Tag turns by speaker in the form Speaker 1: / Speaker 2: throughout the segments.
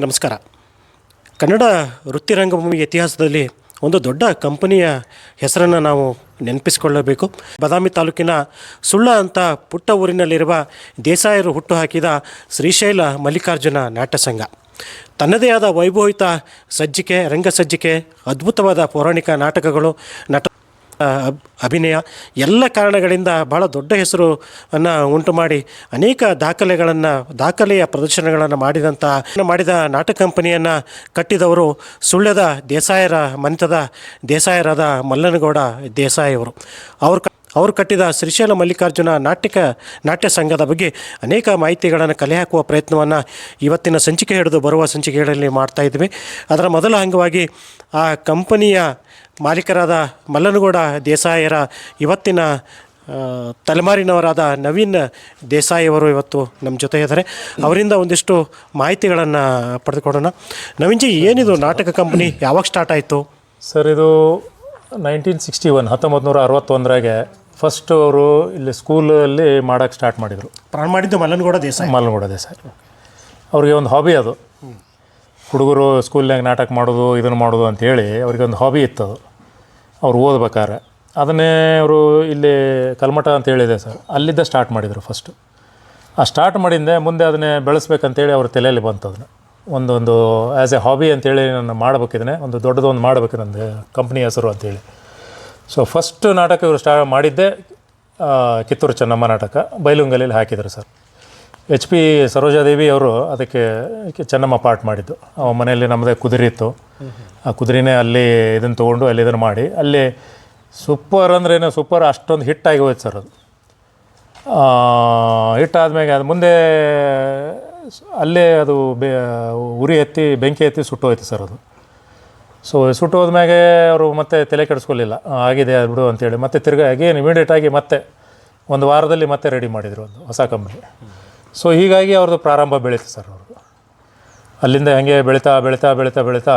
Speaker 1: ನಮಸ್ಕಾರ. ಕನ್ನಡ ವೃತ್ತಿರಂಗಭೂಮಿ ಇತಿಹಾಸದಲ್ಲಿ ಒಂದು ದೊಡ್ಡ ಕಂಪನಿಯ ಹೆಸರನ್ನು ನಾವು ನೆನಪಿಸಿಕೊಳ್ಳಬೇಕು. ಬದಾಮಿ ತಾಲೂಕಿನ ಸುಳ್ಳ ಅಂತ ಪುಟ್ಟ ಊರಿನಲ್ಲಿರುವ ದೇಸಾಯರು ಹುಟ್ಟುಹಾಕಿದ ಶ್ರೀಶೈಲ ಮಲ್ಲಿಕಾರ್ಜುನ ನಾಟ್ಯ ಸಂಘ ತನ್ನದೇ ಆದ ವೈಭವಿತ ಸಜ್ಜಿಕೆ, ರಂಗಸಜ್ಜಿಕೆ, ಅದ್ಭುತವಾದ ಪೌರಾಣಿಕ ನಾಟಕಗಳು ನಟ ಅಭಿನಯ ಎಲ್ಲ ಕಾರಣಗಳಿಂದ ಬಹಳ ದೊಡ್ಡ ಹೆಸರು ಅನ್ನು ಉಂಟು ಮಾಡಿ ಅನೇಕ ದಾಖಲೆಗಳನ್ನು, ದಾಖಲೆಯ ಪ್ರದರ್ಶನಗಳನ್ನು ಮಾಡಿದಂಥ ಮಾಡಿದ ನಾಟಕ ಕಂಪನಿಯನ್ನು ಕಟ್ಟಿದವರು ಸುಳ್ಯದ ದೇಸಾಯರ ಮನೆತದ ದೇಸಾಯರಾದ ಮಲ್ಲನಗೌಡ ದೇಸಾಯಿಯವರು. ಅವರು ಅವರು ಕಟ್ಟಿದ ಶ್ರೀಶೈಲ ಮಲ್ಲಿಕಾರ್ಜುನ ನಾಟ್ಯಕ, ನಾಟ್ಯ ಸಂಘದ ಬಗ್ಗೆ ಅನೇಕ ಮಾಹಿತಿಗಳನ್ನು ಕಲೆ ಹಾಕುವ ಪ್ರಯತ್ನವನ್ನು ಇವತ್ತಿನ ಸಂಚಿಕೆ ಹಿಡಿದು ಬರುವ ಸಂಚಿಕೆಗಳಲ್ಲಿ ಮಾಡ್ತಾ ಇದ್ವಿ ಅದರ ಮೊದಲ ಅಂಗವಾಗಿ ಆ ಕಂಪನಿಯ ಮಾಲೀಕರಾದ ಮಲ್ಲನಗೌಡ ದೇಸಾಯರ ಇವತ್ತಿನ ತಲೆಮಾರಿನವರಾದ ನವೀನ್ ದೇಸಾಯಿಯವರು ಇವತ್ತು ನಮ್ಮ ಜೊತೆ ಇದ್ದಾರೆ. ಅವರಿಂದ ಒಂದಿಷ್ಟು ಮಾಹಿತಿಗಳನ್ನು ಪಡೆದುಕೊಳ್ಳೋಣ. ನವೀನ್ಜಿ ಏನಿದು ನಾಟಕ ಕಂಪ್ನಿ? ಯಾವಾಗ ಸ್ಟಾರ್ಟ್ ಆಯಿತು?
Speaker 2: ಸರ್ ಇದು ನೈನ್ಟೀನ್ ಸಿಕ್ಸ್ಟಿ ಒನ್ ಹತ್ತೊಂಬತ್ತು ನೂರ ಅರವತ್ತೊಂದರಾಗೆ ಫಸ್ಟ್ ಅವರು ಇಲ್ಲಿ ಸ್ಕೂಲಲ್ಲಿ ಮಾಡೋಕ್ಕೆ ಸ್ಟಾರ್ಟ್ ಮಾಡಿದರು.
Speaker 1: ಪ್ರಾರಂಭ ಮಾಡಿದ್ದು ಮಲ್ಲನಗೌಡ ದೇಸಾಯಿ?
Speaker 2: ಮಲ್ಲನಗೌಡ ದೇಸಾಯಿ. ಅವ್ರಿಗೆ ಒಂದು ಹಾಬಿ ಅದು. ಹುಡುಗರು ಸ್ಕೂಲ್ನಾಗ ನಾಟಕ ಮಾಡೋದು ಇದನ್ನು ಮಾಡೋದು ಅಂತೇಳಿ ಅವ್ರಿಗೆ ಒಂದು ಹಾಬಿ ಇತ್ತು ಅದು. ಅವ್ರು ಓದ್ಬೇಕಾದ್ರೆ. ಅದನ್ನೇ ಅವರು ಇಲ್ಲಿ ಕಲ್ಮಠ ಅಂತ ಹೇಳಿದೆ ಸರ್. ಅಲ್ಲಿದ್ದ ಸ್ಟಾರ್ಟ್ ಮಾಡಿದರು ಫಸ್ಟು ಆ ಸ್ಟಾರ್ಟ್ ಮಾಡಿಂದೆ ಮುಂದೆ ಅದನ್ನೇ ಬೆಳೆಸ್ಬೇಕಂತೇಳಿ ಅವ್ರ ತಲೆಯಲ್ಲಿ ಬಂತು ಅದನ್ನ. ಒಂದೊಂದು ಆ್ಯಸ್ ಎ ಹಾಬಿ ಅಂತೇಳಿ ನಾನು ಮಾಡ್ಬೇಕಿದ್ರೆ ಒಂದು ದೊಡ್ಡದೊಂದು ಮಾಡಬೇಕು ನಂದು ಕಂಪ್ನಿ ಹೆಸರು ಅಂತೇಳಿ. ಸೊ ಫಸ್ಟ್ ನಾಟಕ ಇವರು ಸ್ಟಾರ್ಟ್ ಮಾಡಿದ್ದೆ ಕಿತ್ತೂರು ಚೆನ್ನಮ್ಮ ನಾಟಕ ಬೈಲುಂಗಲಲ್ಲಿ ಹಾಕಿದರು ಸರ್. ಎಚ್ ಪಿ ಸರೋಜಾದೇವಿ ಅವರು ಅದಕ್ಕೆ ಚೆನ್ನಮ್ಮ ಪಾರ್ಟ್ ಮಾಡಿದ್ದು. ಅವ ಮನೆಯಲ್ಲಿ ನಮ್ಮದೇ ಕುದುರೆ ಇತ್ತು. ಆ ಕುದುರೆನೇ ಅಲ್ಲಿ ಇದನ್ನು ತೊಗೊಂಡು ಅಲ್ಲಿ ಇದನ್ನು ಮಾಡಿ ಅಲ್ಲಿ ಸೂಪರ್ ಅಂದ್ರೇನು ಸೂಪರ್ ಅಷ್ಟೊಂದು ಹಿಟ್ಟಾಗಿ ಹೋಯ್ತು ಸರ್ ಅದು. ಹಿಟ್ಟಾದ್ಮೇಲೆ ಅದು ಮುಂದೆ ಅಲ್ಲೇ ಅದು ಬೆ, ಉರಿ ಎತ್ತಿ ಬೆಂಕಿ ಎತ್ತಿ ಸುಟ್ಟೋಯ್ತು ಸರ್ ಅದು. ಸೊ ಸುಟ್ಟೋದ್ಮ್ಯಾಗೆ ಅವರು ಮತ್ತೆ ತಲೆ ಕೆಡಿಸ್ಕೊಳ್ಳಿಲ್ಲ ಆಗಿದೆ ಅದು ಬಿಡು ಅಂತೇಳಿ ಮತ್ತೆ ತಿರ್ಗಾ ಅಗೇನ್ ಇಮಿಡಿಯೇಟಾಗಿ ಮತ್ತೆ ಒಂದು ವಾರದಲ್ಲಿ ಮತ್ತೆ ರೆಡಿ ಮಾಡಿದರು ಒಂದು ಹೊಸ ಕಂಪ್ನಿ ಸೊ ಹೀಗಾಗಿ ಅವ್ರದ್ದು ಪ್ರಾರಂಭ ಬೆಳೀತು ಸರ್ ಅವ್ರದ್ದು. ಅಲ್ಲಿಂದ ಹಾಗೆ ಬೆಳೀತಾ ಬೆಳೀತಾ ಬೆಳೀತಾ ಬೆಳೀತಾ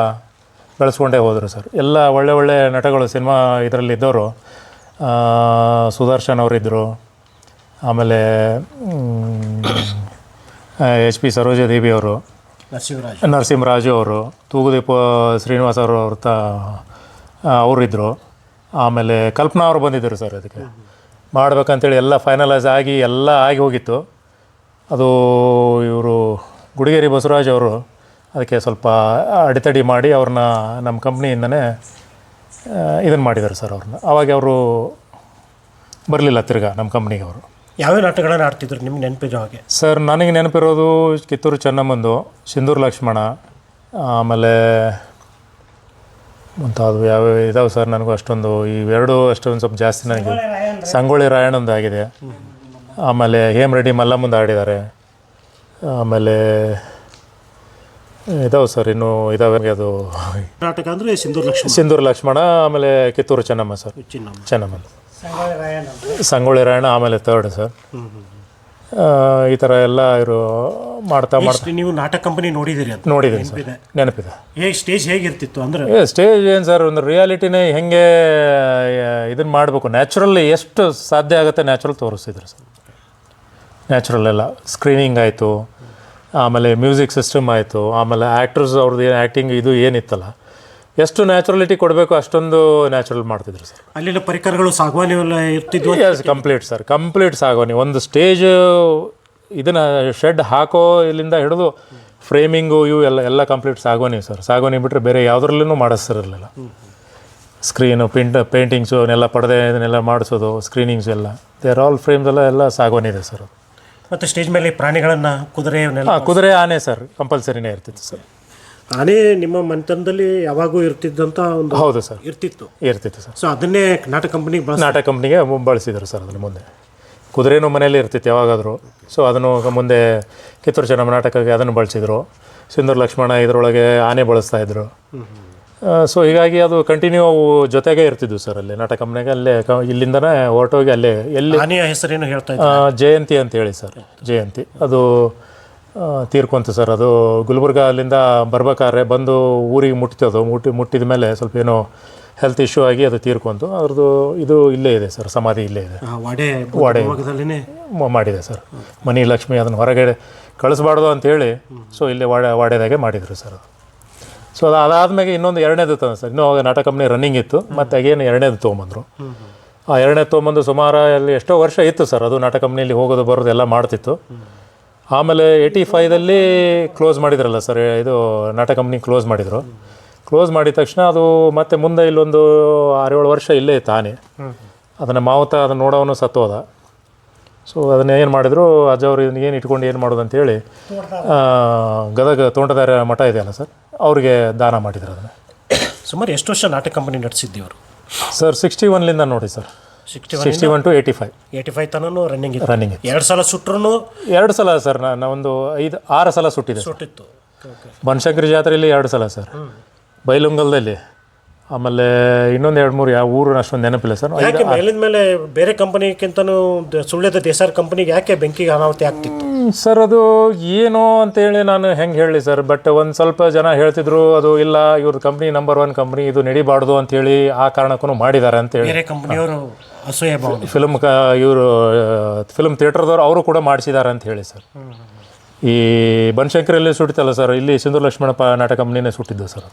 Speaker 2: ಬೆಳೆಸ್ಕೊಂಡೇ ಹೋದರು ಸರ್. ಎಲ್ಲ ಒಳ್ಳೆ ಒಳ್ಳೆ ನಟಗಳು ಸಿನಿಮಾ ಇದರಲ್ಲಿ ಇದ್ದವರು. ಸುದರ್ಶನ್ ಅವರಿದ್ದರು ಆಮೇಲೆ ಎಚ್ ಪಿ ಸರೋಜಾದೇವಿ ಅವರು
Speaker 1: ನರಸಿಂಹರಾಜ್.
Speaker 2: ನರಸಿಂಹರಾಜು ಅವರು ತೂಗುದೀಪ ಶ್ರೀನಿವಾಸ್ ಅವರು ಅವ್ರ ತ ಅವರಿದ್ದರು ಆಮೇಲೆ ಕಲ್ಪನಾ ಅವರು ಬಂದಿದ್ದರು ಸರ್ ಅದಕ್ಕೆ. ಮಾಡ್ಬೇಕಂತೇಳಿ ಎಲ್ಲ ಫೈನಲೈಸ್ ಆಗಿ ಎಲ್ಲ ಆಗಿ ಹೋಗಿತ್ತು. ಅದು ಇವರು ಗುಡಿಗೇರಿ ಬಸವರಾಜ್ ಅವರು ಅದಕ್ಕೆ ಸ್ವಲ್ಪ ಅಡೆತಡೆ ಮಾಡಿ ಅವ್ರನ್ನ ನಮ್ಮ ಕಂಪ್ನಿಯಿಂದನೇ ಇದನ್ನು ಮಾಡಿದ್ದಾರೆ ಸರ್ ಅವ್ರನ್ನ. ಅವಾಗ ಅವರು ಬರಲಿಲ್ಲ ತಿರ್ಗಾ ನಮ್ಮ ಕಂಪ್ನಿಗೆ ಅವರು.
Speaker 1: ಯಾವ್ಯಾವ ನಾಟಕಗಳನ್ನು ಆಡ್ತಿದ್ರು ನಿಮ್ಗೆ ನೆನಪಿರೋ ಹಾಗೆ?
Speaker 2: ಸರ್ ನನಗೆ ನೆನಪಿರೋದು ಕಿತ್ತೂರು ಚೆನ್ನಮ್ಮಂದು ಸಿಂಧೂರು ಲಕ್ಷ್ಮಣ ಆಮೇಲೆ ಮುಂತಾದವು ಯಾವ್ಯಾವ ಇದಾವೆ ಸರ್ ನನಗೂ ಅಷ್ಟೊಂದು ಇವೆರಡು ಅಷ್ಟೊಂದು ಸ್ವಲ್ಪ ಜಾಸ್ತಿ ನನಗೆ ಸಂಗೊಳ್ಳಿ ರಾಯಣ್ಣಂದು. ಆಗಿದೆ. ಆಮೇಲೆ ಹೇಮ್ ರೆಡ್ಡಿ ಮುಂದೆ ಆಡಿದ್ದಾರೆ. ಆಮೇಲೆ ಇದಾವೆ ಸರ್ ಇನ್ನು ಇದಾವೆ. ಅದು
Speaker 1: ನಾಟಕ ಅಂದರೆ ಸಿಂಧೂರ್ ಲಕ್ಷ್ಮಣ.
Speaker 2: ಸಿಂಧೂರ್ ಲಕ್ಷ್ಮಣ ಆಮೇಲೆ ಕಿತ್ತೂರು ಚೆನ್ನಮ್ಮ ಸರ್.
Speaker 1: ಚಿನ್ನಮ್ಮ.
Speaker 2: ಚೆನ್ನಮ್ಮ. ಸಂಗೊಳ್ಳಿ ರಾಯಣ್ಣ ಆಮೇಲೆ ತರ್ಡ್ ಸರ್. ಈ ಥರ ಎಲ್ಲ ಇವರು ಮಾಡ್ತಾ ಮಾಡ್ತಾ
Speaker 1: ನೀವು ನಾಟಕ ಕಂಪನಿ ನೋಡಿದಿರಿ ಅಂತ.
Speaker 2: ನೋಡಿದ್ದೀನಿ ಸರ್. ನೆನಪಿದೆ.
Speaker 1: ಹೇಗೆ ಸ್ಟೇಜ್ ಹೇಗಿರ್ತಿತ್ತು ಅಂದರೆ?
Speaker 2: ಏ ಸ್ಟೇಜ್ ಏನು ಸರ್ ಒಂದು ರಿಯಾಲಿಟಿನೇ ಹೆಂಗೆ ಇದನ್ನು ಮಾಡಬೇಕು. ನ್ಯಾಚುರಲ್ ಎಷ್ಟು ಸಾಧ್ಯ ಆಗುತ್ತೆ ನ್ಯಾಚುರಲ್ ತೋರಿಸ್ತಿದ್ರು ಸರ್. ನ್ಯಾಚುರಲ್ ಎಲ್ಲ. ಸ್ಕ್ರೀನಿಂಗ್ ಆಯಿತು. ಆಮೇಲೆ ಮ್ಯೂಸಿಕ್ ಸಿಸ್ಟಮ್ ಆಯಿತು. ಆಮೇಲೆ ಆ್ಯಕ್ಟರ್ಸ್ ಅವ್ರದ್ದು ಏನು ಆ್ಯಕ್ಟಿಂಗ್ ಇದು ಏನಿತ್ತಲ್ಲ. ಎಷ್ಟು ನ್ಯಾಚುರಲಿಟಿ ಕೊಡಬೇಕು ಅಷ್ಟೊಂದು ನ್ಯಾಚುರಲ್ ಮಾಡ್ತಿದ್ರು ಸರ್
Speaker 1: ಅಲ್ಲಿನ ಪರಿಕರಗಳು ಸಾಗವಾನಿ ಎಲ್ಲ ಇರ್ತಿದ್ವು
Speaker 2: ಕಂಪ್ಲೀಟ್ ಸರ್ ಕಂಪ್ಲೀಟ್ ಸಾಗವಾನಿ ಒಂದು ಸ್ಟೇಜ್ ಇದನ್ನು ಶೆಡ್ ಹಾಕೋ ಇಲ್ಲಿಂದ ಹಿಡಿದು ಫ್ರೇಮಿಂಗು ಇವು ಎಲ್ಲ ಎಲ್ಲ ಕಂಪ್ಲೀಟ್ ಸಾಗೋನಿ ಸರ್ ಸಾಗೋನಿ ಬಿಟ್ಟರೆ ಬೇರೆ ಯಾವುದ್ರಲ್ಲೂ ಮಾಡಿಸ್ತಿರಲಿಲ್ಲ. ಸ್ಕ್ರೀನು ಪಿಂಟ್ ಪೇಂಟಿಂಗ್ಸು ಅವನ್ನೆಲ್ಲ ಪಡೆದೆ ಇದನ್ನೆಲ್ಲ ಮಾಡಿಸೋದು ಸ್ಕ್ರೀನಿಂಗ್ಸ್ ಎಲ್ಲ. ದೇರ್ ಆಲ್ ಫ್ರೇಮ್ಸ್ ಎಲ್ಲ ಎಲ್ಲ ಸಾಗೋನಿ ಇದೆ ಸರ್
Speaker 1: ಮತ್ತು ಸ್ಟೇಜ್ ಮೇಲೆ ಪ್ರಾಣಿಗಳನ್ನು ಕುದುರೆ ಇವನ್ನೆಲ್ಲ
Speaker 2: ಹಾಂ ಕುದುರೆ ಆನೆ ಸರ್ ಕಂಪಲ್ಸರಿನೇ ಇರ್ತಿತ್ತು ಸರ್.
Speaker 1: ಆನೆ ನಿಮ್ಮ ಮನೆತನದಲ್ಲಿ ಯಾವಾಗೂ ಇರ್ತಿದ್ದಂಥ ಒಂದು
Speaker 2: ಹೌದು ಸರ್.
Speaker 1: ಇರ್ತಿತ್ತು.
Speaker 2: ಇರ್ತಿತ್ತು ಸರ್.
Speaker 1: ಸೊ ಅದನ್ನೇ ನಾಟಕ ಕಂಪ್ನಿಗೆ ಬಳಸ
Speaker 2: ನಾಟಕ ಕಂಪ್ನಿಗೆ ಬಳಸಿದ್ರು ಸರ್ ಅದನ್ನು ಮುಂದೆ. ಕುದುರೆನೂ ಮನೆಯಲ್ಲಿ ಇರ್ತಿತ್ತು ಯಾವಾಗಾದರೂ. ಸೊ ಅದನ್ನು ಮುಂದೆ ಕಿತ್ತೂರು ಚೆನ್ನಮ್ಮ ನಾಟಕಕ್ಕೆ ಅದನ್ನು ಬಳಸಿದ್ರು. ಸಿಂಧೂರು ಲಕ್ಷ್ಮಣ ಇದರೊಳಗೆ ಆನೆ ಬಳಸ್ತಾ ಇದ್ರು. ಸೊ ಹೀಗಾಗಿ ಅದು ಕಂಟಿನ್ಯೂ ಅವು ಜೊತೆಗೇ ಇರ್ತಿದ್ವು ಸರ್ ಅಲ್ಲಿ. ನಾಟಕ ಮನೆಗೆ ಅಲ್ಲೇ ಕ- ಇಲ್ಲಿಂದನೇ ಹೊರಟೋಗಿ ಅಲ್ಲೇ ಎಲ್ಲಿ
Speaker 1: ಆನೆಯ ಹೆಸರೇನು ಹೇಳ್ತಾ
Speaker 2: ಆ, ಜಯಂತಿ ಅಂತ ಹೇಳಿ ಸರ್ ಜಯಂತಿ. ಅದು ಆ, ತೀರ್ಕೊಂತು ಸರ್ ಅದು ಗುಲ್ಬರ್ಗ ಅಲ್ಲಿಂದ ಬರ್ಬೇಕಾದ್ರೆ ಬಂದು ಊರಿಗೆ ಮುಟ್ಟಿತು ಮುಟ್ಟಿ ಮುಟ್ಟಿದ ಮೇಲೆ ಸ್ವಲ್ಪ ಏನೋ ಹೆಲ್ತ್ ಇಶ್ಯೂ ಆಗಿ ಅದು ತೀರ್ಕೊಂತು. ಅದ್ರದ್ದು ಇದು ಇಲ್ಲೇ ಇದೆ ಸರ್ ಸಮಾಧಿ ಇಲ್ಲೇ ಇದೆ.
Speaker 1: ಆ ವಾಡೆ
Speaker 2: ವಾಡೆ.
Speaker 1: ಭಾಗದಲ್ಲಿನೇ
Speaker 2: ಮ- ಮಾಡಿದೆ ಸರ್ ಮನಿ ಲಕ್ಷ್ಮಿ ಅದನ್ನು ಹೊರಗಡೆ ಕಳಿಸ್ಬಾರ್ದು ಅಂತೇಳಿ ಸೊ ಇಲ್ಲೇ ವಾಡೆ ವಾಡೆದಾಗೆ ಮಾಡಿದರು ಸರ್ ಅದು. ಸೊ ಅದು ಅದಾದ್ಮೇಲೆ ಇನ್ನೊಂದು ಎರಡನೇದು ತಂದ ಸರ್. ಇನ್ನೂ ಅವಾಗ ನಾಟಕ ಕಂಪ್ನಿ ರನ್ನಿಂಗ್ ಇತ್ತು. ಮತ್ತು ಅಗೇನು ಎರಡನೇದು ತೊಗೊಂಬಂದರು. ಆ ಎರಡನೇ ತೊಗೊಂಬಂದು ಸುಮಾರು ಅಲ್ಲಿ ಎಷ್ಟೋ ವರ್ಷ ಇತ್ತು ಸರ್. ಅದು ನಾಟಕ ಕಂಪ್ನಿಯಲ್ಲಿ ಹೋಗೋದು ಬರೋದು ಎಲ್ಲ ಮಾಡ್ತಿತ್ತು. ಆಮೇಲೆ ಏಯ್ಟಿ ಫೈದಲ್ಲಿ ಕ್ಲೋಸ್ ಮಾಡಿದ್ರಲ್ಲ ಸರ್. ಇದು ನಾಟಕ ಕಂಪ್ನಿ ಕ್ಲೋಸ್ ಮಾಡಿದರು. ಕ್ಲೋಸ್ ಮಾಡಿದ ತಕ್ಷಣ ಅದು ಮತ್ತೆ ಮುಂದೆ ಇಲ್ಲೊಂದು ಆರೇಳು ವರ್ಷ ಇಲ್ಲೇ ತಾನೇ. ಅದನ್ನು ಮಾವುತ ಅದನ್ನು ನೋಡೋನು ಸತ್ತೋದ. ಸೊ ಅದನ್ನ ಏನು ಮಾಡಿದ್ರು ಅಜ್ಜ ಅವರು ಏನು ಇಟ್ಕೊಂಡು ಏನು ಮಾಡೋದು ಅಂತೇಳಿ ಗದಗ ತೋಂಟದಾರ ಮಠ ಇದೆಯಲ್ಲ ಸರ್. ಅವ್ರಿಗೆ ದಾನ ಮಾಡಿದ್ರು ಅದನ್ನು.
Speaker 1: ಸುಮಾರು ಎಷ್ಟು ವರ್ಷ ನಾಟಕ ಕಂಪನಿ ನಡೆಸಿದ್ದೀವಿ ಅವರು?
Speaker 2: ಸರ್ ಸಿಕ್ಸ್ಟಿ ಒನ್ಲಿಂದ ನೋಡಿ sir.
Speaker 1: Sixty
Speaker 2: sixty one two eighty five
Speaker 1: eighty five ತನೂ running
Speaker 2: running
Speaker 1: ಎರಡು ಸಲ ಸುಟ್ಟರು
Speaker 2: ಎರಡು ಸಲ ಸರ್ ನಾನು ಒಂದು ಐದು ಆರು ಸಲ ಸುಟ್ಟಿದೆ
Speaker 1: ಸುಟ್ಟಿತ್ತು.
Speaker 2: ಬನಶಂಕರಿ ಜಾತ್ರೆಯಲ್ಲಿ ಎರಡು ಸಲ ಸರ್. ಬೈಲುಂಗಲ್ದಲ್ಲಿ. ಆಮೇಲೆ ಇನ್ನೊಂದು ಎರಡು ಮೂರು ಯಾವ ಊರು ಅಷ್ಟೊಂದು ನೆನಪಿಲ್ಲ ಸರ್.
Speaker 1: ಯಾಕೆ ಮೇಲಿಂದ ಮೇಲೆ ಬೇರೆ ಕಂಪನಿಗಿಂತನೂ ಸುಳ್ಳ್ಯದ ದೇಸಾರ್ ಕಂಪನಿಗೆ ಯಾಕೆ ಬೆಂಕಿಗೆ ಅನಾಹುತಿ ಆಗ್ತಿತ್ತು?
Speaker 2: ಸರ್ ಅದು ಏನು ಅಂತೇಳಿ ನಾನು ಹೆಂಗೆ ಹೇಳಲಿ ಸರ್ ಬಟ್ ಒಂದು ಸ್ವಲ್ಪ ಜನ ಹೇಳ್ತಿದ್ರು ಅದು ಇಲ್ಲ ಇವ್ರ ಕಂಪ್ನಿ ನಂಬರ್ ಒನ್ ಕಂಪ್ನಿ ಇದು ನಡಿಬಾರ್ದು ಅಂತೇಳಿ ಆ ಕಾರಣಕ್ಕೂ ಮಾಡಿದ್ದಾರೆ ಅಂತೇಳಿ ಫಿಲ್ಮ್ ಕ ಇವರು ಫಿಲ್ಮ್ ಥಿಯೇಟರ್ದವ್ರು ಅವರು ಕೂಡ ಮಾಡಿಸಿದ್ದಾರೆ ಅಂತ ಹೇಳಿ ಸರ್ ಈ ಬನಶಂಕರಲ್ಲಿ ಸುಟ್ಟಿತಲ್ಲ ಸರ್ ಇಲ್ಲಿ ಸಿಂಧು ಲಕ್ಷ್ಮಣಪ್ಪ ನಾಟಕ ಕಂಪ್ನಿನೇ ಸುಟ್ಟಿದ್ದು ಸರ್.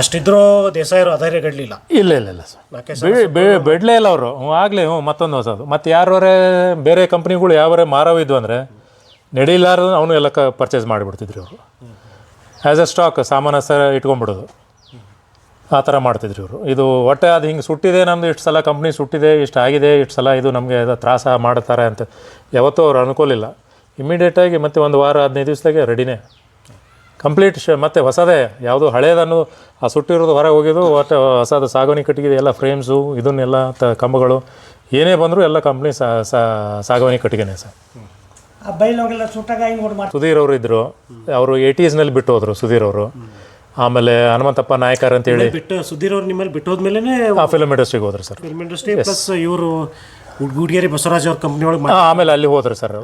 Speaker 1: ಅಷ್ಟಿದ್ರೂ ದೇಸಾಯರು ಅಧೈರ್ಯಗಡ್ಲಿಲ್ಲ
Speaker 2: ಇಲ್ಲ ಇಲ್ಲ ಇಲ್ಲ ಸರ್.
Speaker 1: ನಾಲ್ಕೇ
Speaker 2: ಬಿಡ್ಲೇ ಇಲ್ಲ ಅವರು. ಹ್ಞೂ ಆಗಲಿ ಹ್ಞೂ ಮತ್ತೊಂದು ಹೊಸದು ಮತ್ತು ಯಾರವರೇ ಬೇರೆ ಕಂಪ್ನಿಗಳು ಯಾವರೇ ಮಾರವಿದ್ವು ಅಂದರೆ ನಡೀಲಾರ ಅವನು ಎಲ್ಲ ಕ ಪರ್ಚೇಸ್ ಮಾಡಿಬಿಡ್ತಿದ್ರು ಅವರು ಆ್ಯಸ್ ಅ ಸ್ಟಾಕ್ ಸಾಮಾನು ಸಹ ಇಟ್ಕೊಂಡ್ಬಿಡೋದು. ಆ ಥರ ಮಾಡ್ತಿದ್ರು ಇವರು. ಇದು ಒಟ್ಟೆ ಅದು ಹಿಂಗೆ ಸುಟ್ಟಿದೆ ನಮ್ಮದು ಇಷ್ಟು ಸಲ ಕಂಪ್ನಿ ಸುಟ್ಟಿದೆ ಇಷ್ಟು ಆಗಿದೆ ಇಷ್ಟು ಸಲ ಇದು ನಮಗೆ ಅದು ತ್ರಾಸ ಮಾಡ್ತಾರೆ ಅಂತ ಯಾವತ್ತೂ ಅವ್ರು ಅನ್ಕೋಲಿಲ್ಲ. ಇಮಿಡಿಯೇಟಾಗಿ ಮತ್ತೆ ಒಂದು ವಾರ ಹದಿನೈದು ದಿವಸದಾಗೆ ರೆಡಿನೇ ಕಂಪ್ಲೀಟ್ ಶ ಮತ್ತೆ ಹೊಸದೇ ಯಾವುದು ಹಳೇದನ್ನು ಆ ಸುಟ್ಟಿರೋದು ಹೊರಗೆ ಹೋಗಿದ್ದು ಒಟ್ಟು ಹೊಸದು ಸಾಗಣಿ ಕಟ್ಟಿಗೆ ಎಲ್ಲ ಫ್ರೇಮ್ಸು ಇದನ್ನೆಲ್ಲ ತ ಕಂಬಗಳು ಏನೇ ಬಂದರೂ ಎಲ್ಲ ಕಂಪ್ನಿ ಸಾಗವಾನಿ ಕಟ್ಟಿಗೆನೇ ಸರ್. ಸುಧೀರ್ ಅವರು ಇದ್ದರು ಅವರು ಏಯ್ಟೀಸ್ನಲ್ಲಿ ಬಿಟ್ಟು ಹೋದರು ಸುಧೀರ್ ಅವರು. ಆಮೇಲೆ ಹನುಮಂತಪ್ಪ ನಾಯಕರ್ ಅಂತೇಳಿ.
Speaker 1: ಬಿಟ್ಟು ಸುಧೀರ್ ಅವ್ರು ನಿಮ್ಮಲ್ಲಿ ಬಿಟ್ಟೋದ್ಮೇಲೆ
Speaker 2: ಆ ಫಿಲ್ಮ್ ಇಂಡಸ್ಟ್ರಿಗೆ ಹೋದ್ರು ಸರ್.
Speaker 1: ಫಿಲ್ಮ್ ಇಂಡಸ್ಟ್ರಿ ಪ್ಲಸ್ ಇವರು ಗುಡಿಗೇರಿ ಬಸವರಾಜ್ ಅವ್ರ ಕಂಪ್ನಿ ಒಳಗೆ
Speaker 2: ಆಮೇಲೆ ಅಲ್ಲಿ ಹೋದ್ರು ಸರ್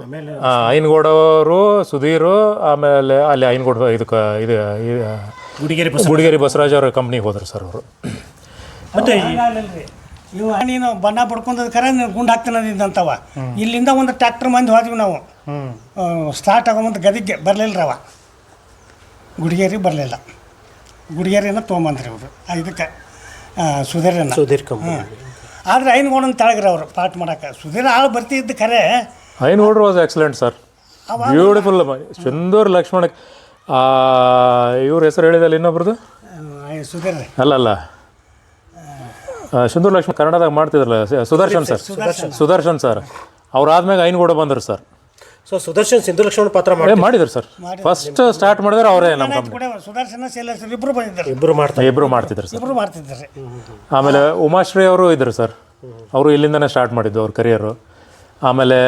Speaker 2: ಐನ್ಗೋಡ್ ಅವರು ಸುಧೀರು ಆಮೇಲೆ ಅಲ್ಲಿ ಐನ್ಗೋಡ್ ಇದಕ್ಕೆ ಇದು
Speaker 1: ಗುಡಿಗೇರಿ ಬಸ
Speaker 2: ಗುಡಿಗೇರಿ ಬಸವರಾಜ್. ಅವ್ರ ಕಂಪ್ನಿಗೆ ಹೋದ್ರು ಸರ್ ಅವರು.
Speaker 1: ಮತ್ತೆ
Speaker 3: ಇವ ನೀನು ಬಣ್ಣ ಬಡ್ಕೊಂಡದ್ ಖರೆ ನೀನು ಗುಂಡು ಹಾಕ್ತಾನಂತವ ಇಲ್ಲಿಂದ ಒಂದು ಟ್ರ್ಯಾಕ್ಟರ್ ಮಂದಿ ಹೋದ್ವಿ ನಾವು. ಸ್ಟಾರ್ಟ್ ಆಗೋಮಂತ ಗದಿಗೆ ಬರಲಿಲ್ಲ ಅವ. ಗುಡಿಗೇರಿ ಬರಲಿಲ್ಲ. ಗುಡಿಗೇರಿನ ತೊಗೊಂಬಂದ್ರಿ ಅವರು ಇದಕ್ಕೆ ಸುಧೀರ್
Speaker 1: ಸುಧೀರ್ ಕಂಪ್ನಿ
Speaker 3: ಆದ್ರೆ ಅಂತ ತೆಳಗ್ರಿ ಅವರು ಪಾಠ ಮಾಡಕ್ಕೆ. ಸುಧೀರ ಆಳು ಬರ್ತಿದ್ದು ಖರೆ
Speaker 2: ಐನ್ಗೌಡ್ರು was excellent sir beautiful Chandur Lakshmana ಇವ್ರ ಹೆಸರು ಹೇಳಿದಲ್ಲ ಇನ್ನೊಬ್ರದ್ದು
Speaker 3: ಸುಧೀರ್. ಅಲ್ಲ
Speaker 2: ಅಲ್ಲ. ಸಿಂಧೂರ್ ಲಕ್ಷ್ಮಣ ಕನ್ನಡದಾಗ ಮಾಡ್ತಿದ್ರಲ್ಲ ಸುದರ್ಶನ್ ಸರ್ ಸುದರ್ಶನ್. ಸರ್ ಅವ್ರಾದ್ಮೇಲೆ ಐನ್ಗೋಡ ಬಂದರು ಸರ್
Speaker 1: ಸೊ ಸುದರ್ಶನ್ ಸಿಂಧು ಲಕ್ಷ್ಮಣ ಪಾತ್ರ ಮಾಡಿ
Speaker 2: ಮಾಡಿದ್ರು ಸರ್. ಫಸ್ಟ್ ಸ್ಟಾರ್ಟ್ ಮಾಡಿದ್ರೆ ಅವರೇ ನಮ್ಮ ಕಂಪ್ನಿ
Speaker 3: ಸುದರ್ಶನ ಶೈಲೇಶ್ವರ ಇಬ್ಬರು ಬಂದಿದ್ದಾರೆ.
Speaker 1: ಇಬ್ಬರು ಮಾಡ್ತಾರೆ.
Speaker 2: ಇಬ್ಬರು ಮಾಡ್ತಿದ್ರು ಸರ್.
Speaker 3: ಇಬ್ಬರು ಮಾಡ್ತಿದ್ದಾರೆ
Speaker 2: ಆಮೇಲೆ ಉಮಾಶ್ರೀ ಅವರು ಇದ್ದರು ಸರ್. ಅವರು ಇಲ್ಲಿಂದನೇ ಸ್ಟಾರ್ಟ್ ಮಾಡಿದ್ದು ಅವ್ರ ಕರಿಯರು ಆಮೇಲೆ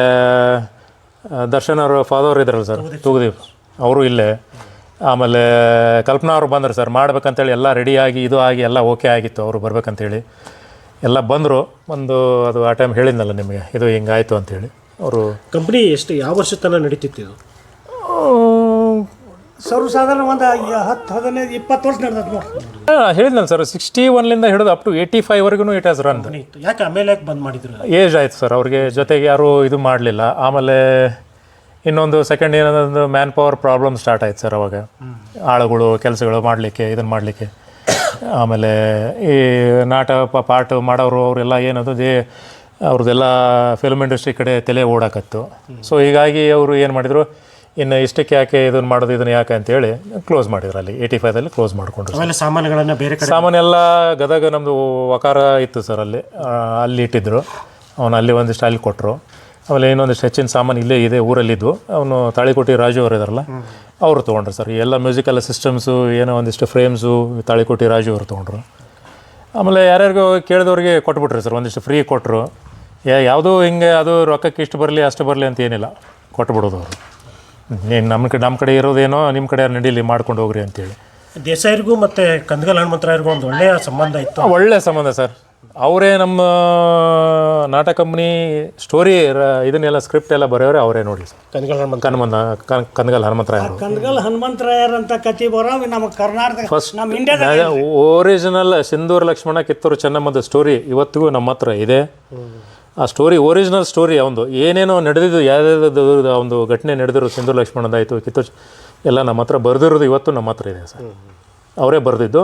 Speaker 2: ದರ್ಶನ್ ಅವರು ಫಾದರ್ ಇದ್ರಲ್ಲ ಸರ್ ತೂಗದೀಪ್. ಅವರು ಇಲ್ಲೇ. ಆಮೇಲೆ ಕಲ್ಪನಾ ಅವರು ಬಂದರು ಸರ್. ಮಾಡ್ಬೇಕಂತೇಳಿ ಎಲ್ಲ ರೆಡಿಯಾಗಿ ಇದು ಆಗಿ ಎಲ್ಲ ಓಕೆ ಆಗಿತ್ತು. ಅವರು ಬರ್ಬೇಕಂತೇಳಿ. ಎಲ್ಲ ಬಂದರು. ಒಂದು ಅದು ಆ ಟೈಮ್ ಹೇಳಿದ್ನಲ್ಲ ನಿಮಗೆ. ಇದು ಹಿಂಗಾಯಿತು ಅಂತೇಳಿ. ಅವರು
Speaker 1: ಕಂಪ್ನಿ ಎಷ್ಟು ಯಾವ ವರ್ಷ ತನಕ ನಡೀತಿತ್ತು ಇದು?
Speaker 3: ಸರ್ವಸಾಧಾರಣ ಒಂದು ಹತ್ತು ಹದಿನೈದು ಇಪ್ಪತ್ತು ವರ್ಷ ನಡೆದ ನೋಡಿ.
Speaker 2: ಹೇಳಿದ್ನಲ್ಲ ಸರ್ ಸಿಕ್ಸ್ಟಿ ಒನ್ಲಿಂದ ಹಿಡಿದು ಅಪ್ ಟು ಏಯ್ಟಿ ಫೈವ್ವರೆಗೂ ಇಟ್ ಹ್ಯಾಸ್ ರನ್
Speaker 1: ಇತ್ತು. ಯಾಕೆ ಆಮೇಲೆ ಯಾಕೆ ಬಂದ್ ಮಾಡಿದ್ರು?
Speaker 2: ಏಜ್ ಆಯ್ತು ಸರ್ ಅವ್ರಿಗೆ ಜೊತೆಗೆ ಯಾರು ಇದು ಮಾಡಲಿಲ್ಲ. ಆಮೇಲೆ ಇನ್ನೊಂದು ಸೆಕೆಂಡ್ ಏನೊಂದು ಮ್ಯಾನ್ ಪವರ್ ಪ್ರಾಬ್ಲಮ್ ಸ್ಟಾರ್ಟ್ ಆಯ್ತು ಸರ್ ಅವಾಗ. ಆಳುಗಳು ಕೆಲಸಗಳು ಮಾಡಲಿಕ್ಕೆ ಇದನ್ನು ಮಾಡಲಿಕ್ಕೆ. ಆಮೇಲೆ ಈ ನಾಟಕ ಪಾಠ ಮಾಡೋರು ಅವರೆಲ್ಲ ಏನದು ದೇ ಅವ್ರದ್ದೆಲ್ಲ ಫಿಲ್ಮ್ ಇಂಡಸ್ಟ್ರಿ ಕಡೆ ತಲೆ ಓಡಾಕತ್ತು. ಸೊ ಹೀಗಾಗಿ ಅವರು ಏನು ಮಾಡಿದರು ಇನ್ನು ಇಷ್ಟಕ್ಕೆ ಯಾಕೆ ಇದನ್ನು ಮಾಡೋದು ಇದನ್ನು ಯಾಕೆ ಅಂತೇಳಿ ಕ್ಲೋಸ್ ಮಾಡಿದ್ರು ಅಲ್ಲಿ. ಏಯ್ಟಿ ಫೈದಲ್ಲಿ ಕ್ಲೋಸ್ ಮಾಡಿಕೊಂಡ್ರು
Speaker 1: ಆಮೇಲೆ ಸಾಮಾನುಗಳನ್ನ ಬೇರೆ ಕಡೆ
Speaker 2: ಸಾಮಾನೆಲ್ಲ ಗದಗ ನಮ್ಮದು ವಕಾರ ಇತ್ತು ಸರ್ ಅಲ್ಲಿ. ಅಲ್ಲಿ ಇಟ್ಟಿದ್ರು. ಅವನು ಅಲ್ಲಿ ಒಂದಿಷ್ಟು ಅಲ್ಲಿ ಕೊಟ್ಟರು ಆಮೇಲೆ ಇನ್ನೊಂದಿಷ್ಟು ಹೆಚ್ಚಿನ ಸಾಮಾನು ಇಲ್ಲೇ ಇದೆ ಊರಲ್ಲಿದ್ದು. ಅವನು ತಾಳಿಕೋಟಿ ರಾಜು ಅವರು ಇದಾರಲ್ಲ ಅವರು ತೊಗೊಂಡ್ರು ಸರ್ ಎಲ್ಲ ಮ್ಯೂಸಿಕಲ್ ಸಿಸ್ಟಮ್ಸು ಏನೋ ಒಂದಿಷ್ಟು ಫ್ರೇಮ್ಸು ತಾಳಿಕೋಟಿ ರಾಜು ಅವರು ತೊಗೊಂಡ್ರು. ಆಮೇಲೆ ಯಾರ್ಯಾರಿಗೂ ಕೇಳಿದವ್ರಿಗೆ ಕೊಟ್ಬಿಟ್ರಿ ಸರ್ ಒಂದಿಷ್ಟು ಫ್ರೀ ಕೊಟ್ಟರು ಯಾವುದೂ ಹಿಂಗೆ ಅದು ರೊಕ್ಕಕ್ಕೆ ಇಷ್ಟು ಬರಲಿ ಅಷ್ಟು ಬರಲಿ ಅಂತ ಏನಿಲ್ಲ. ಕೊಟ್ಬಿಡೋದು ಅವರು. ನೀನು ನಮ್ಮ ಕಡೆ ನಮ್ಮ ಕಡೆ ಇರೋದೇನೋ ನಿಮ್ಮ ಕಡೆ ನಡೀಲಿ ಮಾಡ್ಕೊಂಡು ಹೋಗ್ರಿ ಅಂತೇಳಿ.
Speaker 1: ದೇಸಾಯರಿಗೂ ಮತ್ತು ಕಂದಗಲ್ ಹನುಮಂತರಾಯರಿಗೂ ಒಂದು ಒಳ್ಳೆಯ ಸಂಬಂಧ ಇತ್ತು.
Speaker 2: ಒಳ್ಳೆಯ ಸಂಬಂಧ ಸರ್. ಅವರೇ ನಮ್ಮ ನಾಟಕ ಕಂಪ್ನಿ ಸ್ಟೋರಿ ಇದನ್ನೆಲ್ಲ ಸ್ಕ್ರಿಪ್ಟ್ ಎಲ್ಲ ಬರೆಯೋರೆ ಅವರೇ ನೋಡಿ ಸರ್.
Speaker 1: ಕನಗಲ್ ಹನುಮಂತ.
Speaker 2: ಕನ್ಮಂದ ಕನ್ ಕನಗಲ್ ಹನುಮಂತರಾಯರು.
Speaker 3: ಕಂದಗಲ್ ಹನುಮಂತರಾಯರ್ ಅಂತ ಕತಿ ಬರೋ ನಮ್ಮ ಕರ್ನಾಟಕ
Speaker 2: ಫಸ್ಟ್
Speaker 3: ನಮ್ಮ ಇಂಡಿಯಾದ
Speaker 2: ಒರಿಜಿನಲ್ ಸಿಂಧೂರ್ ಲಕ್ಷ್ಮಣ ಕಿತ್ತೂರು ಚೆನ್ನಮ್ಮದ ಸ್ಟೋರಿ ಇವತ್ತಿಗೂ ನಮ್ಮ ಹತ್ರ ಇದೆ. ಆ ಸ್ಟೋರಿ ಒರಿಜಿನಲ್ ಸ್ಟೋರಿ ಅವನು ಏನೇನೋ ನಡೆದಿದ್ದು ಯಾವ್ದಾದ್ರು ಒಂದು ಘಟನೆ ನಡೆದಿರೋ ಸಿಂಧು ಲಕ್ಷ್ಮಣದಾಯಿತು ಕಿತ್ತೂರು ಎಲ್ಲ ನಮ್ಮ ಹತ್ರ ಬರೆದಿರೋದು ಇವತ್ತು ನಮ್ಮ ಹತ್ರ ಇದೆ ಸರ್. ಅವರೇ ಬರೆದಿದ್ದು.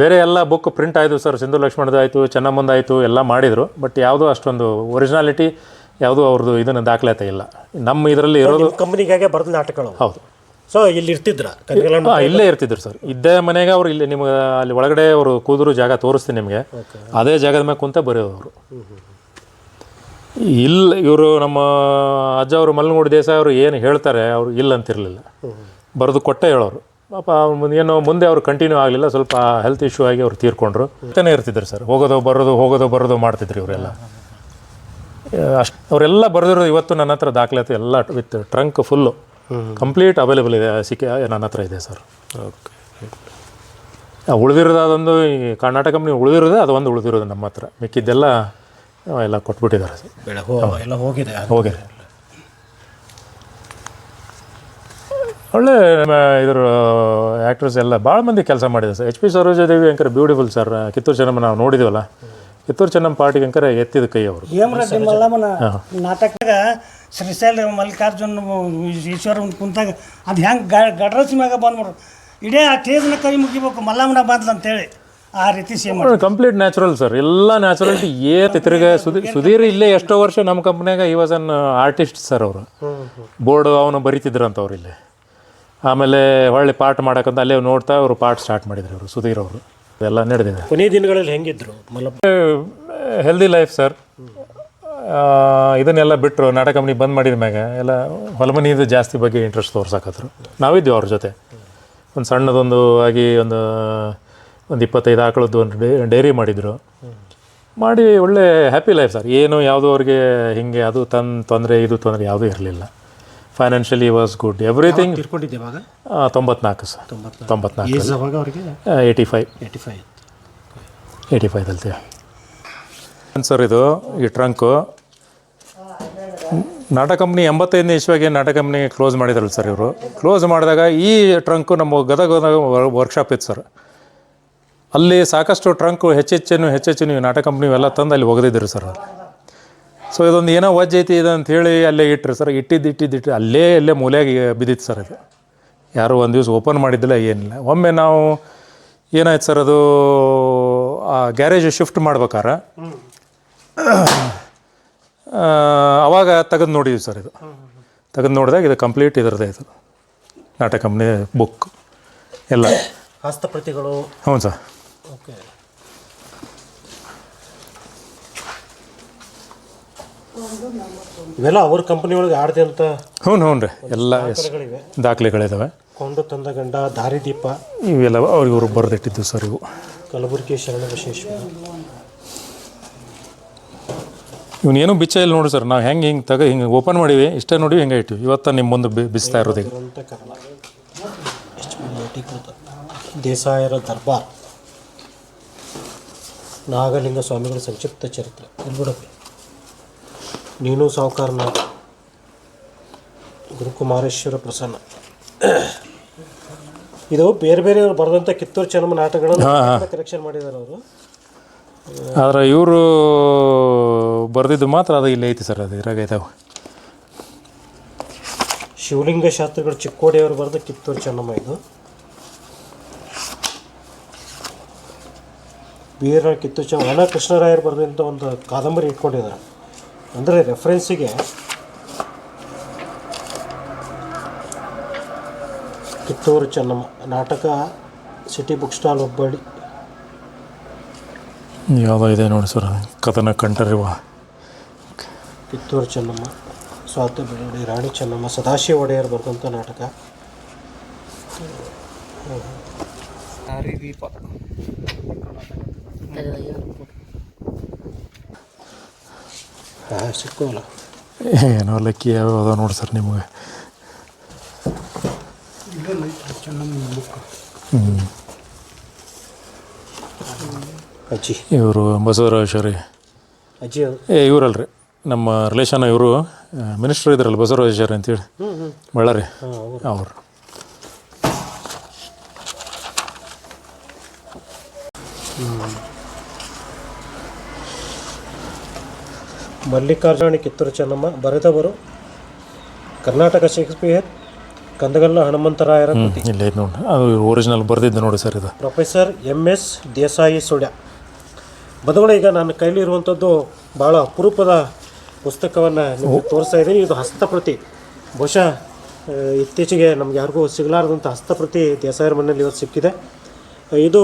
Speaker 2: ಬೇರೆ ಎಲ್ಲ ಬುಕ್ ಪ್ರಿಂಟ್ ಆಯಿತು ಸರ್ ಸಿಂಧು ಲಕ್ಷ್ಮಣದಾಯಿತು ಚೆನ್ನಮ್ಮಂದಾಯಿತು ಎಲ್ಲ ಮಾಡಿದರು. ಬಟ್ ಯಾವುದೂ ಅಷ್ಟೊಂದು ಒರಿಜಿನಾಲಿಟಿ ಯಾವುದೂ ಅವ್ರದ್ದು ಇದನ್ನು ದಾಖಲಾತಿ ಇಲ್ಲ. ನಮ್ಮ ಇದರಲ್ಲಿ ಇರೋದು
Speaker 1: ಕಂಪ್ನಿಗಾಗೆ ಬರೆದ ನಾಟಕಗಳು
Speaker 2: ಹೌದು.
Speaker 1: ಸೊ ಇಲ್ಲಿ ಇರ್ತಿದ್ರ?
Speaker 2: ಇಲ್ಲೇ ಇರ್ತಿದ್ರು ಸರ್. ಇದ್ದೇ ಮನೆಗೆ ಅವ್ರು ಇಲ್ಲಿ ನಿಮ್ಗೆ ಅಲ್ಲಿ ಒಳಗಡೆ ಅವರು ಕೂದರು ಜಾಗ ತೋರಿಸ್ತೀನಿ ನಿಮಗೆ. ಅದೇ ಜಾಗದ ಮೇಲೆ ಕುಂತ ಬರೆಯೋದು ಅವರು. ಇಲ್ಲ ಇವರು ನಮ್ಮ ಅಜ್ಜ ಅವರು ಮಲ್ಲನಗೂಡಿ ದೇಸಾಯಿ ಅವರು ಏನು ಹೇಳ್ತಾರೆ ಅವರು ಇಲ್ಲ ಅಂತಿರಲಿಲ್ಲ. ಬರೆದು ಕೊಟ್ಟೆ ಹೇಳೋರು. ಪಾಪ ಏನು ಏನೋ ಮುಂದೆ ಅವರು ಕಂಟಿನ್ಯೂ ಆಗಲಿಲ್ಲ ಸ್ವಲ್ಪ ಹೆಲ್ತ್ ಇಶ್ಯೂ ಆಗಿ ಅವ್ರು ತೀರ್ಕೊಂಡ್ರು. ಜೊತೆನೇ ಇರ್ತಿದ್ರು ಸರ್. ಹೋಗೋದು ಬರೋದು ಹೋಗೋದು ಬರೋದು ಮಾಡ್ತಿದ್ರು ಇವರೆಲ್ಲ. ಅಷ್ಟು ಅವರೆಲ್ಲ ಬರೆದಿರೋ ಇವತ್ತು ನನ್ನ ಹತ್ರ ದಾಖಲಾತಿ ಎಲ್ಲ with trunk full complete available ಇದೆ ಸಿಕ್ಕಿ ನನ್ನ ಹತ್ರ ಇದೆ ಸರ್.
Speaker 1: ಓಕೆ
Speaker 2: ಉಳಿದಿರೋದು ಅದೊಂದು ಈ ಕರ್ನಾಟಕ ಕಂಪ್ನಿ ಉಳಿದಿರೋದೇ ಅದು ಒಂದು ಉಳಿದಿರೋದು ನಮ್ಮ ಹತ್ರ. ಮಿಕ್ಕಿದ್ದೆಲ್ಲ ಎಲ್ಲ ಕೊಟ್ಬಿಟ್ಟಿದ್ದಾರೆ. ಸರ್
Speaker 1: ಎಲ್ಲ ಹೋಗಿದೆ.
Speaker 2: ಹೋಗಿದೆ. ಒಳ್ಳೆ ಇದ್ರ ಆ್ಯಕ್ಟ್ರಸ್ ಎಲ್ಲ ಭಾಳ ಮಂದಿ ಕೆಲಸ ಮಾಡಿದ್ದಾರೆ ಸರ್. ಎಚ್ ಪಿ ಸರೋಜಾದೇವಿ ಅಂಕರ್ ಬ್ಯೂಟಿಫುಲ್ ಸರ್. ಕಿತ್ತೂರು ಚೆನ್ನಮ್ಮ ನಾವು ನೋಡಿದ್ವಲ್ಲ. ಕಿತ್ತೂರು ಚೆನ್ನಮ್ಮ ಪಾರ್ಟಿಗೆ ಅಂಕರ ಎತ್ತಿದ ಕೈ ಅವರು.
Speaker 3: ಹೇಮರಾಜ್ ಮಲ್ಲಮ್ಮನ? ನಾಟಕದಾಗ ಶ್ರೀಶೈಲ ಮಲ್ಲಿಕಾರ್ಜುನ್ ಈಶ್ವರ ಕುಂತಾಗ ಅದು ಹೆಂಗೆ ಗಡ್ರಸ್ ಮ್ಯಾಗ ಬಂದ್ಬಿಡ್ರು. ಇಡೀ ಆ ಟೇಜ್ನ ಕೈ ಮುಗಿಬೇಕು ಮಲ್ಲಮ್ಮನ ಬಂದ್ಲು ಅಂತೇಳಿ ಆ ರೀತಿ ಸೇಮ್
Speaker 2: ಕಂಪ್ಲೀಟ್ ನ್ಯಾಚುರಲ್ ಸರ್ ಎಲ್ಲ ನ್ಯಾಚುರಲಿಟಿ ಏ ತಿರ್ಗ ಸುಧೀರ್ ಸುಧೀರ್ ಇಲ್ಲೇ ಎಷ್ಟೋ ವರ್ಷ ನಮ್ಮ ಕಂಪ್ನಿಯಾಗ ಈ ವಾಸ್ ಅನ್ ಆರ್ಟಿಸ್ಟ್ ಸರ್ ಅವರು. ಬೋರ್ಡ್ ಅವನು ಬರಿತಿದ್ರಂತ ಅವ್ರು ಇಲ್ಲಿ. ಆಮೇಲೆ ಹೊಳ್ಳಿ ಪಾಠ ಮಾಡಕ್ಕಂತ ಅಲ್ಲೇ ನೋಡ್ತಾ ಅವರು ಪಾಠ ಸ್ಟಾರ್ಟ್ ಮಾಡಿದ್ರು ಅವರು ಸುಧೀರ್ ಅವರು. ಎಲ್ಲ ನಡೆದಿದೆ.
Speaker 1: ಕೊನೆ ದಿನಗಳಲ್ಲಿ ಹೆಂಗಿದ್ರು?
Speaker 2: ಹೆಲ್ದಿ ಲೈಫ್ ಸರ್ ಇದನ್ನೆಲ್ಲ ಬಿಟ್ಟರು ನಾಟಕ ಕಂಪ್ನಿ ಬಂದ್ ಮಾಡಿದ ಮ್ಯಾಗ ಎಲ್ಲ ಹೊಲಮನಿದು ಜಾಸ್ತಿ ಬಗ್ಗೆ ಇಂಟ್ರೆಸ್ಟ್ ತೋರ್ಸಕತ್ರು. ನಾವಿದ್ದೀವಿ ಅವ್ರ ಜೊತೆ. ಒಂದು ಸಣ್ಣದೊಂದು ಆಗಿ ಒಂದು ಒಂದು ಇಪ್ಪತ್ತೈದು ಆಕಳದ್ದು ಒಂದು ಡೇ ಡೈರಿ ಮಾಡಿದರು. ಮಾಡಿ ಒಳ್ಳೆ ಹ್ಯಾಪಿ ಲೈಫ್ ಸರ್ ಏನು ಯಾವುದೋ ಅವ್ರಿಗೆ ಹಿಂಗೆ ಅದು ತನ್ ತೊಂದರೆ ಇದು ತೊಂದರೆ ಯಾವುದೂ ಇರಲಿಲ್ಲ. ಫೈನಾನ್ಷಿಯಲಿ ವಾಸ್ ಗುಡ್ ಎವ್ರಿಥಿಂಗ್ ತೊಂಬತ್ನಾಲ್ಕು ಸರ್ ತೊಂಬತ್ನಾಲ್ಕು.
Speaker 1: ಏಯ್ಟಿ ಫೈವ್ ಅವರಿಗೆ?
Speaker 2: Eighty five
Speaker 1: eighty five
Speaker 2: sir ಇದು? ಈ ಟ್ರಂಕು ನಾಟಕ ಕಂಪ್ನಿ ಎಂಬತ್ತೈದನೇ ಇಶ್ವಾಗೆ ನಾಟಕ ಕಂಪ್ನಿ ಕ್ಲೋಸ್ ಮಾಡಿದ್ರಲ್ಲ ಸರ್ ಇವರು. ಕ್ಲೋಸ್ ಮಾಡಿದಾಗ ಈ ಟ್ರಂಕು ನಮ್ಮ ಗದಗ ವರ್ಕ್ಶಾಪ್ ಇತ್ತು ಸರ್ ಅಲ್ಲಿ ಸಾಕಷ್ಟು ಟ್ರಂಕು ಹೆಚ್ಚೆಚ್ಚನ್ನು ಹೆಚ್ಚೆಚ್ಚು ನೀವು ನಾಟಕ ಕಂಪ್ನಿ ಇವೆಲ್ಲ ತಂದು ಅಲ್ಲಿ ಒಗೆದಿದ್ದರು ಸರ್. ಸೊ ಇದೊಂದು ಏನೋ ವಜ್ಜ ಐತಿ ಇದು ಅಂತ ಹೇಳಿ ಅಲ್ಲೇ ಇಟ್ಟರು ಸರ್. ಇಟ್ಟಿದ್ದು ಇಟ್ಟಿದ್ದು ಇಟ್ಟು ಅಲ್ಲೇ ಅಲ್ಲೇ ಮೂಲೆಯಾಗಿ ಬಿದ್ದಿತ್ತು ಸರ್ ಇದು ಯಾರು ಒಂದು ದಿವಸ ಓಪನ್ ಮಾಡಿದ್ದಿಲ್ಲ ಏನಿಲ್ಲ. ಒಮ್ಮೆ ನಾವು ಏನಾಯ್ತು ಸರ್ ಅದು ಆ ಗ್ಯಾರೇಜ್ ಶಿಫ್ಟ್ ಮಾಡ್ಬೇಕಾರೆ? ಅವಾಗ ತೆಗೆದು ನೋಡಿದ್ವಿ ಸರ್ ಇದು. ತೆಗೆದು ನೋಡಿದಾಗ ಇದು ಕಂಪ್ಲೀಟ್ ಇದರದೇ ಇದು. ನಾಟಕ ಕಂಪ್ನಿ ಬುಕ್ ಎಲ್ಲ.
Speaker 1: ಹಸ್ತಪ್ರತಿಗಳು.
Speaker 2: ಹ್ಞೂ ಸರ್.
Speaker 1: ಓಕೆ ಇವೆಲ್ಲ ಅವ್ರ ಕಂಪನಿ ಒಳಗೆ ಅಂತ?
Speaker 2: ಹ್ಞೂ ಹ್ಞೂ ರೀ. ಎಲ್ಲ
Speaker 1: ದಾಖಲೆಗಳಿದಾವೆ.
Speaker 2: ದಾಖಲೆಗಳಿದ್ದಾವೆ
Speaker 1: ಕೊಂಡು ತಂದ ಗಂಡ ದಾರಿದೀಪ
Speaker 2: ಇವೆಲ್ಲ ಅವ್ರಿಗೆ ಇವರು ಬರೆದಿಟ್ಟಿದ್ದು ಸರ್ ಇವು.
Speaker 1: ಕಲಬುರಗಿ ಶರಣ ಬಸವೇಶ್ವರ
Speaker 2: ಇವನೇನು ಬಿಚ್ಚ ಇಲ್ಲ ನೋಡಿ ಸರ್. ನಾವು ಹೆಂಗೆ ಹಿಂಗೆ ತಗ ಹಿಂಗೆ ಓಪನ್ ಮಾಡಿವಿ ಇಷ್ಟೇ ನೋಡಿ ಹಿಂಗೆ ಇಟ್ಟಿವಿ ಇವತ್ತು ನಿಮ್ಮ ಮುಂದೆ ಬಿ ಬಿಸ್ತಾ ಇರೋದು ಈಗ.
Speaker 1: ದೇಸಾಯರ ದರ್ಬಾರ್. ನಾಗಲಿಂಗ ಸ್ವಾಮಿಗಳ ಸಂಕ್ಷಿಪ್ತ ಚರಿತ್ರೆ. ಬಿಡಪ್ಪ ನೀನು ಸಾವುಕಾರನ ಗುರುಕುಮಾರೇಶ್ವರ ಪ್ರಸನ್ನ. ಇದು ಬೇರೆ ಬೇರೆ ಬರೆದಂಥ ಕಿತ್ತೂರು ಚೆನ್ನಮ್ಮ ನಾಟಕಗಳನ್ನು ಕರೆಕ್ಷನ್ ಮಾಡಿದ್ದಾರೆ ಅವರು.
Speaker 2: ಆದ್ರೆ ಇವರು ಬರೆದಿದ್ದು ಮಾತ್ರ ಅದು ಇಲ್ಲಿ ಐತಿ ಸರ್ ಅದು ಇರಾಗ ಇದಾವೆ.
Speaker 1: ಶಿವಲಿಂಗ ಶಾಸ್ತ್ರಿಗಳು ಚಿಕ್ಕೋಡಿಯವರು ಬರೆದ ಕಿತ್ತೂರು ಚೆನ್ನಮ್ಮ ಇದು. ವೀರ ಕಿತ್ತೂಚ ವನ ಕೃಷ್ಣರಾಯರು ಬರೆದಂಥ ಒಂದು ಕಾದಂಬರಿ ಇಟ್ಕೊಂಡಿದ್ದಾರೆ. ಅಂದರೆ ರೆಫರೆನ್ಸಿಗೆ ಕಿತ್ತೂರು ಚೆನ್ನಮ್ಮ ನಾಟಕ ಸಿಟಿ ಬುಕ್ ಸ್ಟಾಲ್ ಹುಬ್ಬಳ್ಳಿ.
Speaker 2: ಯಾವುದೋ ಇದೆ ನೋಡಿ ಸರ್ ಕಥನ ಕಂಠರಿವ
Speaker 1: ಕಿತ್ತೂರು ಚೆನ್ನಮ್ಮ ಸ್ವಾತಿ ಬೆಳವಡಿ ರಾಣಿ ಚೆನ್ನಮ್ಮ ಸದಾಶಿವ ಒಡೆಯರ್ ಬರೆದಂಥ ನಾಟಕ. ಹಾಂ ಸಿಕ್ಕೋಲ್ಲ
Speaker 2: ಏನೋ ಲಕ್ಕಿ ಯಾವ ಅದಾವ ನೋಡಿ ಸರ್ ನಿಮಗೆ.
Speaker 1: ಅಜ್ಜಿ.
Speaker 2: ಇವರು ಬಸವರಾಜೇಶ್ವರಿ
Speaker 1: ಅಜ್ಜಿ ಅದು
Speaker 2: ಏ ಇವರಲ್ರಿ. ನಮ್ಮ ರಿಲೇಷನ್ ಇವರು ಮಿನಿಸ್ಟರ್ ಇದ್ರಲ್ಲ ಬಸವರಾಜೇಶ್ವರಿ ಅಂತೇಳಿ. ಬಳ್ಳಾರಿ ಅವರು.
Speaker 1: ಮಲ್ಲಿಕಾರ್ಜುನ ಕಿತ್ತೂರು ಚೆನ್ನಮ್ಮ ಬರೆದವರು ಕರ್ನಾಟಕ ಶೇಕ್ಸ್ಪಿಯರ್ ಕಂದಗಲ್ಲ ಹನುಮಂತರಾಯರ ಕೃತಿ.
Speaker 2: ಇಲ್ಲೇ ಐತೆ ನೋಡಿ ಅದು ಒರಿಜಿನಲ್ ಬರೆದಿದ್ದೆ ನೋಡಿ ಸರ್ ಇದು.
Speaker 1: ಪ್ರೊಫೆಸರ್ ಎಂ ಎಸ್ ದೇಸಾಯಿ ಸುಳ್ಯ. ಬದವಳ ಈಗ ನನ್ನ ಕೈಲಿರುವಂಥದ್ದು ಭಾಳ ಅಪರೂಪದ ಪುಸ್ತಕವನ್ನು ನಿಮಗೆ ತೋರಿಸ್ತಾ ಇದ್ದೀನಿ. ಇದು ಹಸ್ತಪ್ರತಿ. ಬಹುಶಃ ಇತ್ತೀಚೆಗೆ ನಮ್ಗೆ ಯಾರಿಗೂ ಸಿಗಲಾರದಂಥ ಹಸ್ತಪ್ರತಿ ದೇಸಾಯರ ಮನೆಯಲ್ಲಿ ಇವತ್ತು ಸಿಕ್ಕಿದೆ. ಇದು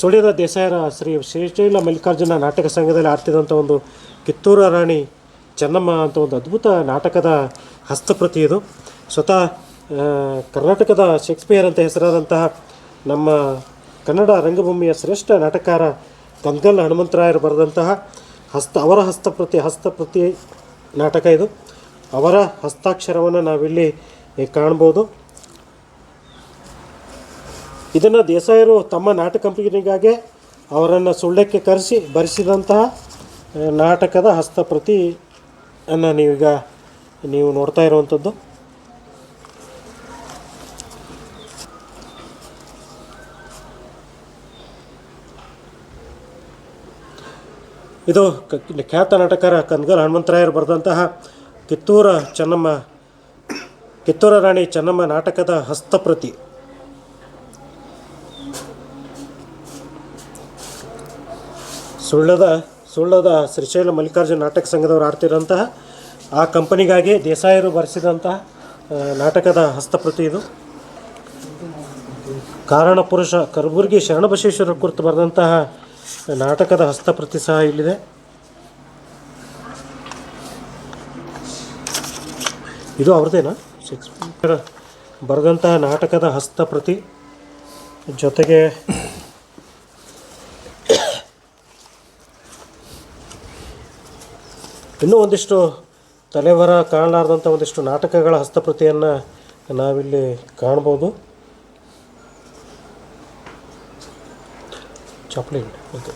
Speaker 1: ಸುಳ್ಯದ ದೇಸಾಯರ ಶ್ರೀ ಶ್ರೀಶೈಲ ಮಲ್ಲಿಕಾರ್ಜುನ ನಾಟಕ ಸಂಘದಲ್ಲಿ ಆಡ್ತಿದ್ದಂಥ ಒಂದು ಕಿತ್ತೂರ ರಾಣಿ ಚೆನ್ನಮ್ಮ ಅಂತ ಒಂದು ಅದ್ಭುತ ನಾಟಕದ ಹಸ್ತಪ್ರತಿ ಇದು. ಸ್ವತಃ ಕರ್ನಾಟಕದ ಶೇಕ್ಸ್ಪಿಯರ್ ಅಂತ ಹೆಸರಾದಂತಹ ನಮ್ಮ ಕನ್ನಡ ರಂಗಭೂಮಿಯ ಶ್ರೇಷ್ಠ ನಾಟಕಕಾರ ಕಂದಗಲ್ ಹನುಮಂತರಾಯರು ಬರೆದಂತಹ ಹಸ್ತ, ಅವರ ಹಸ್ತಪ್ರತಿ ಹಸ್ತಪ್ರತಿ ನಾಟಕ ಇದು. ಅವರ ಹಸ್ತಾಕ್ಷರವನ್ನು ನಾವಿಲ್ಲಿ ಕಾಣ್ಬೋದು. ಇದನ್ನು ದೇಸಾಯರು ತಮ್ಮ ನಾಟಕ ಕಂಪನಿಗಾಗೆ ಅವರನ್ನು ಸುಳ್ಳಕ್ಕೆ ಕರೆಸಿ ಬರೆಸಿದಂತಹ ನಾಟಕದ ಹಸ್ತಪ್ರತಿ ಅನ್ನು ನೀವೀಗ ನೀವು ನೋಡ್ತಾ ಇರುವಂಥದ್ದು ಇದು ಖ್ಯಾತ ನಾಟಕಕಾರ ಕಂದಗಲ್ ಹನುಮಂತರಾಯರು ಬರೆದಂತಹ ಕಿತ್ತೂರ ಚೆನ್ನಮ್ಮ, ಕಿತ್ತೂರ ರಾಣಿ ಚೆನ್ನಮ್ಮ ನಾಟಕದ ಹಸ್ತಪ್ರತಿ ಸುಳ್ಳದ ಸುಳ್ಳದ ಶ್ರೀಶೈಲ ಮಲ್ಲಿಕಾರ್ಜುನ ನಾಟಕ ಸಂಘದವರು ಆಡ್ತಿರೋಂತಹ ಆ ಕಂಪನಿಗಾಗಿ ದೇಸಾಯರು ಬರೆಸಿದಂತಹ ನಾಟಕದ ಹಸ್ತಪ್ರತಿ ಇದು. ಕಾರಣ ಪುರುಷ ಕಲಬುರಗಿ ಶರಣಬಸವೇಶ್ವರ ಕುರಿತು ಬರೆದಂತಹ ನಾಟಕದ ಹಸ್ತಪ್ರತಿ ಸಹ ಇಲ್ಲಿದೆ. ಇದು ಅವ್ರದ್ದೇನಾ ಶೇಕ್ಸ್ಪಿಯರ್ ಬರೆದಂತಹ ನಾಟಕದ ಹಸ್ತಪ್ರತಿ ಜೊತೆಗೆ ಇನ್ನೂ ಒಂದಿಷ್ಟು ತಲೆವರ ಕಾಣಲಾರ್ದಂಥ ಒಂದಿಷ್ಟು ನಾಟಕಗಳ ಹಸ್ತಪ್ರತಿಯನ್ನು ನಾವಿಲ್ಲಿ ಕಾಣ್ಬೋದು. Chaplin okay.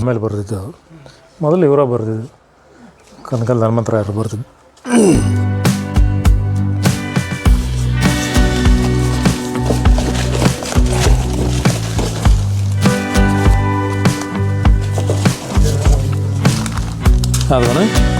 Speaker 2: ಆಮೇಲೆ ಬರೆದಿದ್ದು. ಮೊದಲು ಇವರ ಬರೆದಿದ್ದು. ಕನಕಲ್ ಹನುಮಂತರಾಯರು ಬರ್ತಿದ್ದು ಅದನ್ನ